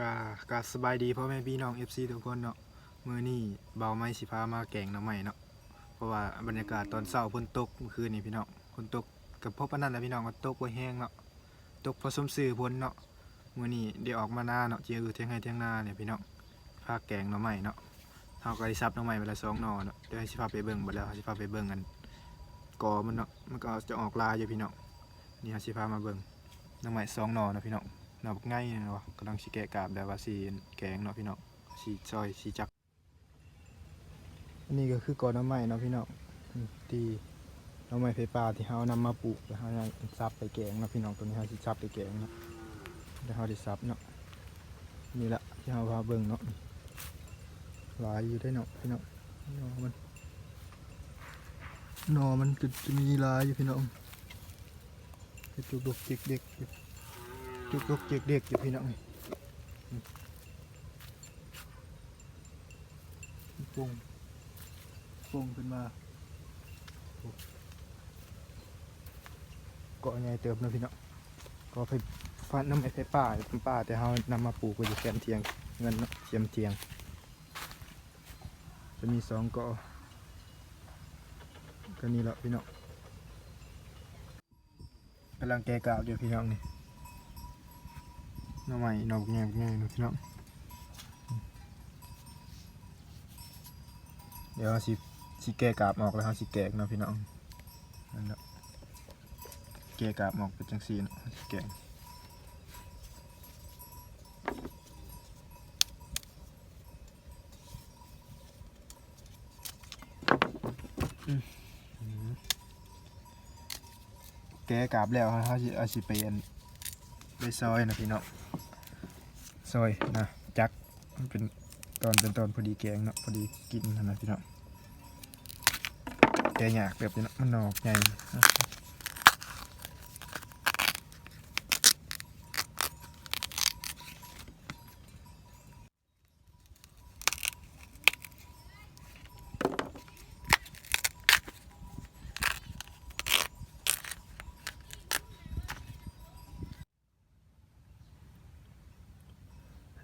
กากาสบายดีพ่อแม่พี่น้อง FC ทุกคนเนาะมื้อนี้เบาไม้สิพามาแกงหน้ำใหม่เนาะเพราะว่าบรรยากาศตอนเช้าฝนตกเมื่อคืนนี่พี่น้องฝนตกกับพบปานนั้นแหละพี่น้องก็ตกบ่แห้งเนาะตกผสมซื่อพ้นเนาะมื้อนี้ได้ออกมาหน้าเนาะเจียคือเที่ยงให้เที่ยงหน้าเนี่ยพี่น้องพาแกงหน้ำใหม่เนาะเฮาก็ได้ซับหน้ำใหม่ไปละสองหน่อเนาะเดี๋ยวให้สิพาไปเบิ่งบัดแล้วสิพาไปเบิ่งกันกอมันเนาะมันก็จะออกลายอยู่พี่น้องนี่เฮาสิพามาเบิ่งหน้ำใหม่สองหน่อเนาะพี่น้อง นาบง่ายเนาะกำลังสิแกะกาบแบบว่าสีแกงเนาะพี่น้องสีซอยสีจักอันนี้ก็คือกอน้ำไม้เนาะพี่น้องอืมที่น้ำไม้ไฟป่าที่เขานำมาปลูกแล้วเขาจะซับไปแกงเนาะพี่น้องตัวนี้เขาสิซับไปแกงเนาะแล้วเขาได้ซับเนาะนี่ละที่เขาพาเบิ่งเนาะหลายอยู่ได้เนาะพี่น้องนอมันนอมันจะมีลายอยู่พี่น้องเฮ็ดลูกเด็กๆ จุกลุกเด็กเด็กอยู่พี่น้องนี่ปงปงขึ้นมาโอ้เกาะไงเติมนะพี่น้องก็ไปฟันน้ำไอ้ไฟป่าป่าแต่เขานำมาปลูกไว้อยู่แคมเทียงเงินเทียมเทียง จะมีสองเกาะก็นี่แหละพี่น้องกำลังแกะกาบอยู่พี่น้องนี่ หน่อใหม่หน่อแง่แง่นะพี่น้องเดี๋ยวสิสิแกะกาบออกแล้วเราสิแกะเนาะพี่น้องนั่นแหละแกะกาบออกเป็นจังสีเนาะสิแกะแกะกาบแล้วเราสิเอาสิไปอันไปซอยนะพี่น้อง ซอยนะจักมันเป็นตอนเป็นตอนพอดีแกงเนาะพอดีกินนะพี่น้องแกงอยากแบบนี้เนาะมันนอกใหญ่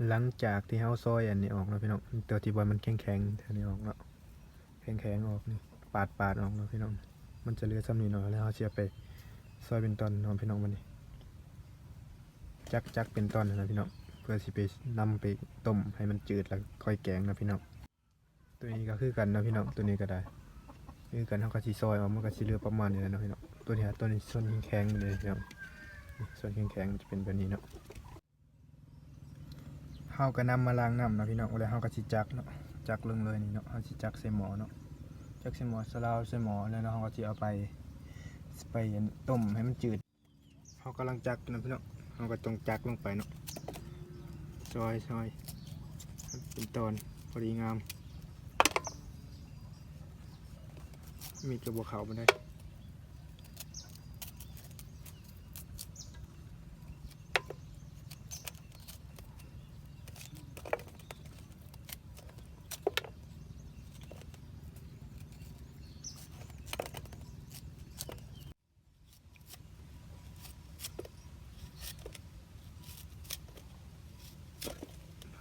หลังจากที่เฮาซอยอันนี้ออกแล้วพี่น้องตัวที่บอลมันแข็งแข็งๆเท่นี้ออกแล้วแข็งแข็งออกนี่ปาดปาดออกแล้วพี่น้อง มันจะเหลือซ้ำนี้หน่อยแล้วเฮาเสียไปซอยเป็นตอนเน้องพี่น้องมันนี่จักจักเป็นตอนนะพี่น้องเพื่อสิไปนำไปต้มให้มันจืดแล้วค่อยแกงนะพี่น้องตัวนี้ก็คือกันนะพี่น้องตัวนี้ก็ได้คือกันเฮาก็สิซอยออกมันก็สิเหลือประมาณนี้นะพี่น้องตัวนี้ตัวนี้ส่วนแข็งๆเลยพี่น้องส่วนแข็งๆจะเป็นแบบนี้เนาะาก็นำมาล้างน้ำเนาะพี่น้องแล้วเฮาก็สิจักเนาะจักลงเลยนี่เนาะเฮาสิจักใส่หม้อเนาะจักใส่หม้อสลาวใส่หม้อแล้วเนาะเฮาก็สิเอาไปไปต้มให้มันจืดเฮากำลังจักนะพี่น้องเฮาก็ต้องจักลงไปเนาะซอยซอยเป็นตอนพอดีงาม มีกระบอกเขาบ่ได้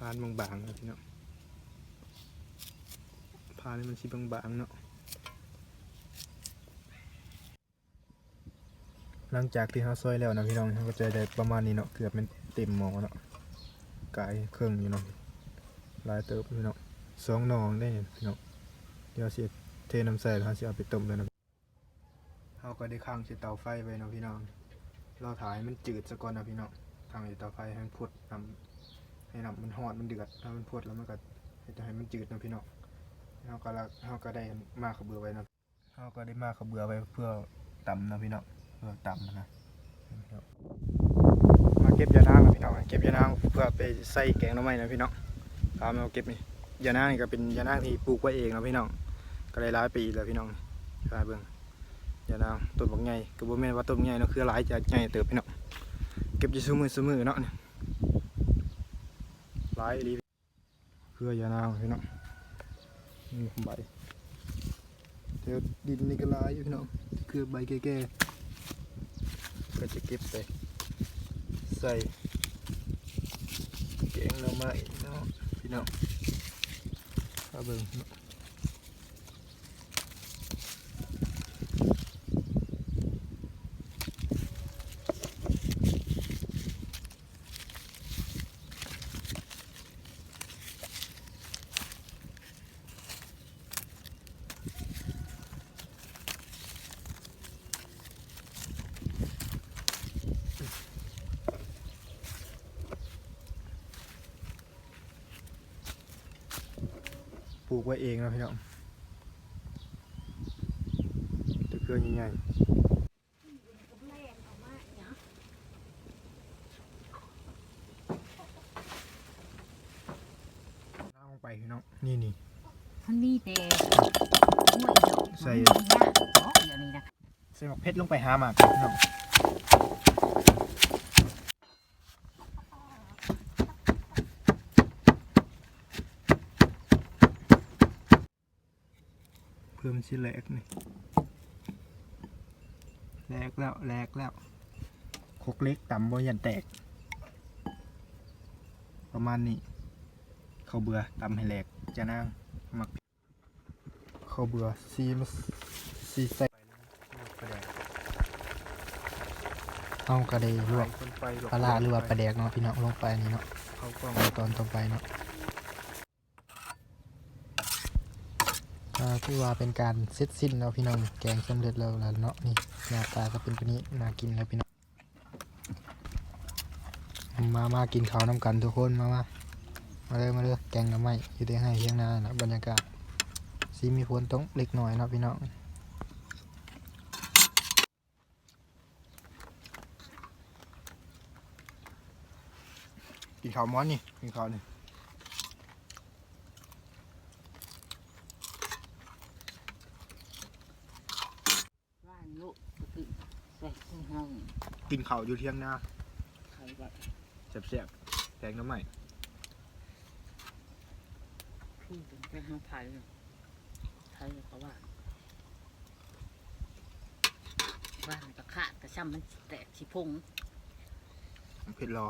านบางๆนะพี่น้องพานนี่มันสิบางๆเนาะหลังจากที่เขาซอยแล้วนะพี่น้องเขาก็จะได้ประมาณนี้เนาะเกือบเป็นเต็มหมอเนาะกายเครื่องอยู่เนาะลายเติบพี่น้องสองนองได้พี่น้องเดี๋ยวเสิเทน้ำใส่แล้วเขาสิเอาไปต้มเลยนะเขาก็ได้ข้างสิเตาไฟไว้เนาะพี่น้องเราถ่ายมันจืดซะก่อนนะพี่น้องทางเตาไฟให้มันพุดน้ำ ให้น้ำมันหอดมันเดือดถ้ามันพดแล้วมันก็จะให้มันจืดนะพี่น้องเราก็ละเราก็ได้มากขาวเบือไว้นะเราก็ได้มากขาวเบือไว้เพื่อตำนะพี่น้องเพื่อตำนะมาเก็บยานางนะพี่น้องเก็บยานางเพื่อไปใส่แกงน้ำไม้นะพี่น้องตามาเก็บนี่ยานางนี่ก็เป็นยานางที่ปลูกไว้เองนะพี่น้องก็ได้หลายปีแล้วพี่น้องกลายเบิ่งยานางต้นบักใหญ่ก็บ่แม่นว่าต้นใหญ่เนาะคือหลายจากใหญ่เติบพี่น้องเก็บอยู่ซุมือซุมือเนาะ หลายอีเครือยานาวพี่น้องนี่ใบเดี๋ยวดินนี่ก็ลายอยู่พี่น้องคือใบแก่ๆก็จะเก็บไปใส่แกกงหน่อไม้เนาะพี่น้องมาเบิ่ง ลูกไว้เองเนาะพี่น้องตะเกียงใหญ่ๆน้ำลงไปพี่น้องนี่นี่มันมีแต่ห้วยดอกใส่มันมีหญ้าดอกอย่างนี้นะใส่หมกเพชรลงไปหาหมากพี่น้อง เพิ่มชิ้นแรกนี่แรกแล้วแรกแล้วคกเล็กต่ำบ่ยันแตก ประมาณนี้ข้าวเบื่อตำให้แหลกจะนั่งหมักข้าวเบื่อซีมซีใส่เอากระเดยลวกปลาร้าหรือว่าปลาแดกเนาะพี่น้องลงไปนี่เนาะเขากล้องเอาตอนต่อไปเนาะอ่า คือว่าเป็นการเสร็จสิ้นเนาะพี่น้องแกงสำเร็จแล้วแล้วเนาะนี่หน้าตาก็เป็นแบบนี้น่ากินแล้วพี่น้องมามากินข้าวน้ำกันทุกคนมามามาเลยมาเลยแกงหน้ำไม้อยู่ที่ให้เที่ยงนานะบรรยากาศสีมีฝนตกเล็กหน้อยนะพี่น้องกินข้าวม้อนนี่กินข้าวนี่ ว่ายุก็คือใส่ข้างห้อง กินข้าวอยู่เที่ยงนาใครว่าแซ่บๆแกงหน้ำไม้พี่เป็นแค่ห้องไทยเนาะไทยเขาว่าว่ามันจะขาดกระช่ำมันแตกชิพงเผ็ดรอ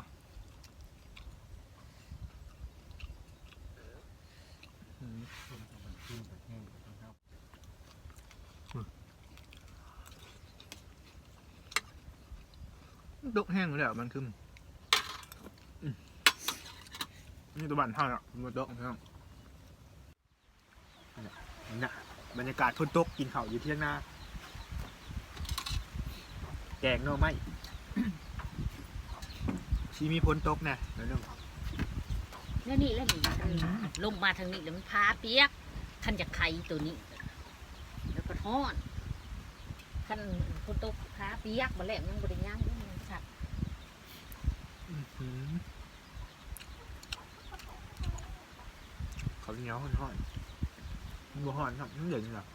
ดกแห้งเลยอะมันคืออมนี่ตัวบันเท่าน่ะมันดกครับนี่นะบรรยากาศฝนตกกินข้าวอยู่เที่ยงนาแกงหน่อไม้ชีมีฝนตกนะเดี๋ยวนึงแล้วนี่แล้วนี่ลงมาทางนี้แล้วมันพาเปียกขันจะไข่ตัวนี้ แล้วก็ทอดขันคนตกพาเปียกมาแล้วยังบริย่ง เขาเหนียวห่อนห่อนๆมันบ่ห่อนครับมันเด่นหรอ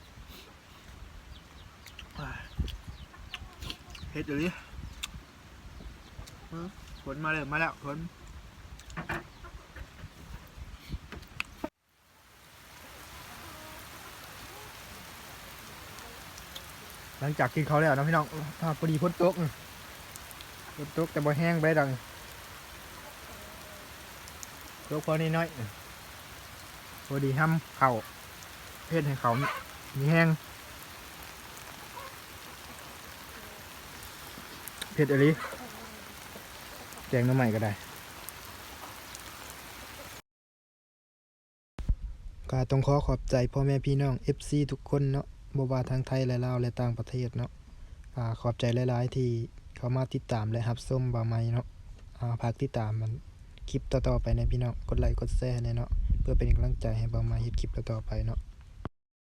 เฮ็ดเดี๋ยวนี้อื้อฝนมาเลยมาแล้วฝนหลังจากกินเขาแล้วนะพี่น้องอ่าพอดีฝนตกนี่ฝนตกแต่บ่แห้งไปดัง ตกพอนิดน้อยพอดีห้ำเข่าเพศให้เขามีแห้งเผ็ดอะไรแกงน้ำใหม่ก็ได้ก็ต้องขอขอบใจพ่อแม่พี่น้อง FC ทุกคนเนาะบว่าทางไทยและลาวและต่างประเทศเนาะอ่าขอบใจหลาย ๆ ที่เขามาติดตามและรับส้มบาไม้เนาะอ่าฝากติดตามมัน คลิปต่อๆไปในพี่น้อง กดไลค์ กดแชร์ในเนาะ เพื่อเป็นกำลังใจให้เบามาเฮ็ดคลิปต่อๆไปเนาะ